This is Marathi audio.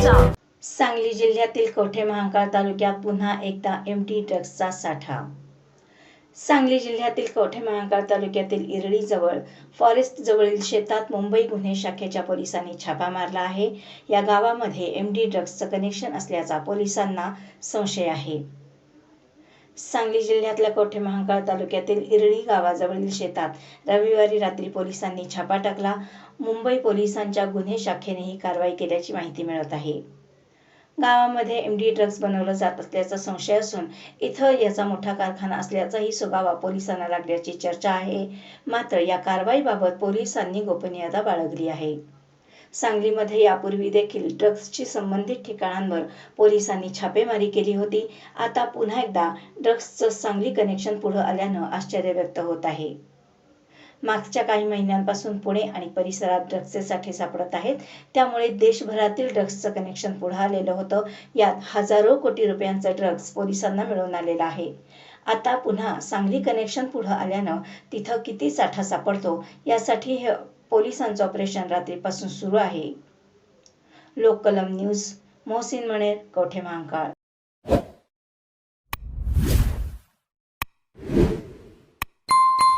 सांगली जिल्ह्यातील कवठे महांकाळ तालुक्यात पुन्हा एकदा एम टी ड्रग्सचा साठा? सांगली जिल्ह्यातील कवठे महांकाळ तालुक्यातील इरळीजवळ फॉरेस्ट जवळील शेतात मुंबई गुन्हे शाखेच्या पोलिसांनी छापा मारला आहे. या गावामध्ये एम डी ड्रग्सचं कनेक्शन असल्याचा पोलिसांना संशय आहे. सांगली जिल्ह्यातल्या कवठे महांकाळ तालुक्यातील इरळी गावाजवळील शेतात रविवारी रात्री पोलिसांनी छापा टाकला. मुंबई पोलिसांच्या गुन्हे शाखेने ही कारवाई केल्याची माहिती मिळत आहे. गावामध्ये एम डी ड्रग्ज बनवलं जात असल्याचा संशय असून इथं याचा मोठा कारखाना असल्याचाही सुगावा पोलिसांना लागल्याची चर्चा आहे. मात्र या कारवाईबाबत पोलिसांनी गोपनीयता बाळगली आहे. सांगलीमध्ये यापूर्वी देखील ड्रग्जशी संबंधित ठिकाणांवर पोलिसांनी छापेमारी केली होती. आता पुन्हा एकदा ड्रग्सचं सांगली कनेक्शन पुढं आल्यानं आश्चर्य व्यक्त होत आहे. मागच्या काही महिन्यांपासून पुणे आणि परिसरात ड्रग्जचे साठे सापडत आहेत. त्यामुळे देशभरातील ड्रग्जचं कनेक्शन पुढं आलेलं होतं. यात हजारो कोटी रुपयांचं ड्रग्ज पोलिसांना मिळून आलेला आहे. आता पुन्हा सांगली कनेक्शन पुढं आल्यानं तिथं किती साठा सापडतो? यासाठी हे पोलिसांचं ऑपरेशन रात्रीपासून सुरू आहे. लोककलम न्यूज मोहसिन मणेर कवठे महांकाळ?